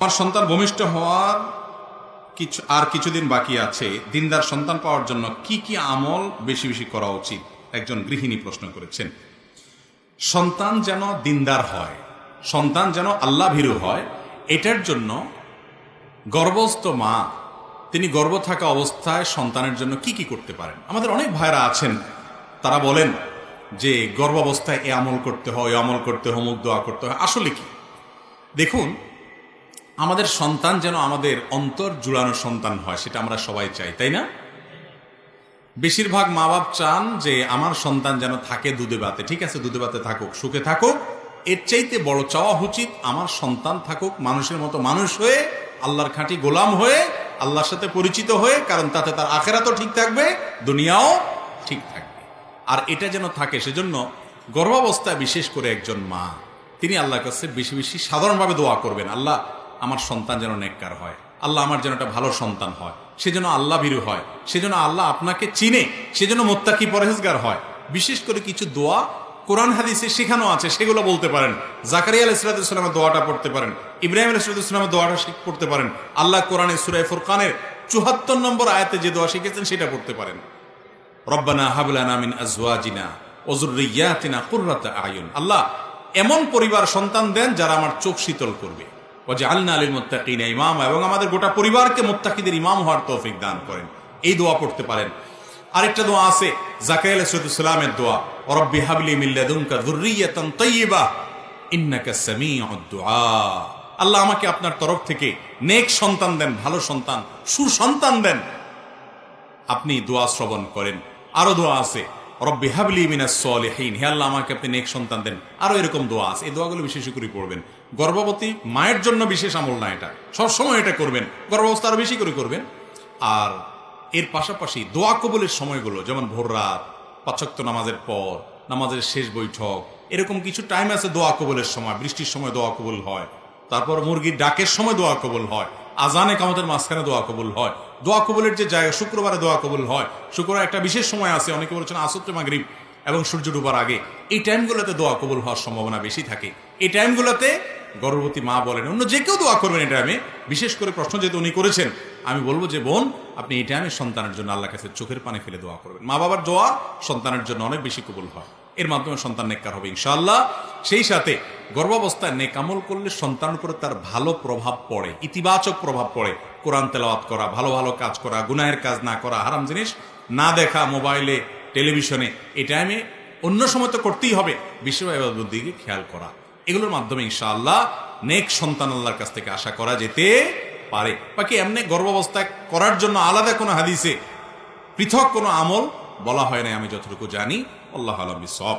আমার সন্তান ভূমিষ্ঠ হওয়ার কিছু আর কিছুদিন বাকি আছে। দিনদার সন্তান পাওয়ার জন্য কি কি আমল বেশি বেশি করা উচিত? একজন গৃহিণী প্রশ্ন করেছেন। সন্তান যেন দিনদার হয়, সন্তান যেন আল্লাহ ভীরু হয়, এটার জন্য গর্ভস্থ মা, তিনি গর্ব থাকা অবস্থায় সন্তানের জন্য কি কি করতে পারেন? আমাদের অনেক ভাইরা আছেন, তারা বলেন যে গর্ভাবস্থায় এ আমল করতে হয় এ আমল করতে হয়, অমুক দোয়া করতে হয়। আসলে কি? দেখুন আমাদের সন্তান যেন আমাদের অন্তর জুড়ানো সন্তান হয়, সেটা আমরা সবাই চাই, তাই না? বেশিরভাগ মা বাপ চান যে আমার সন্তান যেন থাকে দুধে বাতে ঠিক আছে, দুধে বাতে থাকুক, সুখে থাকুক। এর চাইতে বড় চাওয়া উচিত আমার সন্তান থাকুক, মানুষের মতো মানুষ হয়ে, আল্লাহর খাঁটি গোলাম হয়ে, আল্লাহর সাথে পরিচিত হয়ে, কারণ তাতে তার আখেরাতও ঠিক থাকবে, দুনিয়াও ঠিক থাকবে। আর এটা যেন থাকে, সেজন্য গর্ভাবস্থায় বিশেষ করে একজন মা, তিনি আল্লাহর কাছে বেশি বেশি সাধারণভাবে দোয়া করবেন, আল্লাহ আমার সন্তান যেন নেককার হয়। আল্লাহ আমার যেন একটা ভালো সন্তান হয়। সে যেন আল্লাহ ভীরু হয়। সে যেন আল্লাহ আপনাকে চিনে। সে যেন মোত্তাকি পরহেজগার হয়। বিশেষ করে কিছু দোয়া কোরআন, হাদিসে শেখানো আছে, সেগুলো বলতে পারেন। জাকারিয়া আলাইসালামের দোয়াটা পড়তে পারেন। ইব্রাহিম আলাইসালামের দোয়াটা পড়তে পারেন। আল্লাহ কোরআনে সুরাই ফুরকানের চুহাত্তর নম্বর আয়াতে যে দোয়া শিখেছেন, সেটা পড়তে পারেন। রব্বানা হাবলানা মিন আয়ুন। আল্লাহ এমন পরিবার সন্তান দেন যারা আমার চোখ শীতল করবে। ওয়াজে আল্লাহ আলীর মোত্তাকিনা ইমাম, এবং আমাদের গোটা পরিবারকে মোত্তাকিদের ইমাম হওয়ার তৌফিক দান করেন। এই দোয়া পড়তে পারেন। আরেকটা দোয়া আছে জাকাই আলাইহিসসালামের দোয়া। রব্বি হাবলি মিল্লাদুনকা যুররিয়াতান তাইয়্যিবা ইন্নাকা সামিউদ দুআ আল্লাহ আমাকে আপনার তরফ থেকে নেক সন্তান দেন, ভালো সন্তান, সুসন্তান দেন। আপনি দোয়া শ্রবণ করেন। আরও দোয়া আছে রব্বি হাবলি মিনাস সলিহিন। হে আল্লাহ, আমাকে আপনি নেক সন্তান দেন। আরও এরকম দোয়া আছে। এই দোয়াগুলো বিশেষ করে পড়বেন। গর্ভবতী মায়ের জন্য বিশেষ আমল না এটা। সবসময় এটা করবেন। গর্ভাবস্থা আরও বেশি করে করবেন। আর এর পাশাপাশি দোয়া কবুলের সময়গুলো, যেমন ভোর রাত পাঁচক্ত নামাজের পর, নামাজের শেষ বৈঠক, এরকম কিছু টাইম আছে দোয়া কবলের সময়। বৃষ্টির সময় দোয়া কবল হয়। তারপর মুরগির ডাকের সময় দোয়া কবল হয়। আজানে কামতের মাঝখানে দোয়া কবুল হয়। দোয়া কবুলের যে জায়গা, শুক্রবারে দোয়া কবুল হয়। শুক্রবার একটা বিশেষ সময় আছে, অনেকে বলছেন আসত্রে মাগরিব এবং সূর্য ডুবার আগে। এই টাইমগুলোতে দোয়া কবুল হওয়ার সম্ভাবনা বেশি থাকে। এই টাইমগুলোতে গর্ভবতী মা বলেন, অন্য যে কেউ দোয়া করবেন এই টাইমে। বিশেষ করে প্রশ্ন যেহেতু উনি করেছেন, আমি বলব যে, বোন, আপনি এই টাইমে সন্তানের জন্য আল্লাহ কাছে চোখের পানি ফেলে দোয়া করবেন। মা বাবার দোয়া সন্তানের জন্য অনেক বেশি কবুল হয়। এর মাধ্যমে সন্তান নেককার হবে ইনশাল্লাহ সেই সাথে গর্ভাবস্থায় নেকামল করলে সন্তান উপরে তার ভালো প্রভাব পড়ে, ইতিবাচক প্রভাব পড়ে। কোরআন তেলাওয়াত করা, ভালো ভালো কাজ করা, গুনাহের কাজ না করা, হারাম জিনিস না দেখা, মোবাইলে, টেলিভিশনে, এই টাইমে অন্য সময় তো করতেই হবে। বিশ্ববাবুর দিকে খেয়াল করা। এগুলোর মাধ্যমে ইনশাআল্লাহ নেক সন্তান আল্লাহর কাছ থেকে আশা করা যেতে পারে। বাকি এমনি গর্ভাবস্থায় করার জন্য আলাদা কোনো হাদিসে পৃথক কোনো আমল বলা হয় নাই আমি যতটুকু জানি আল্লাহ আলম সব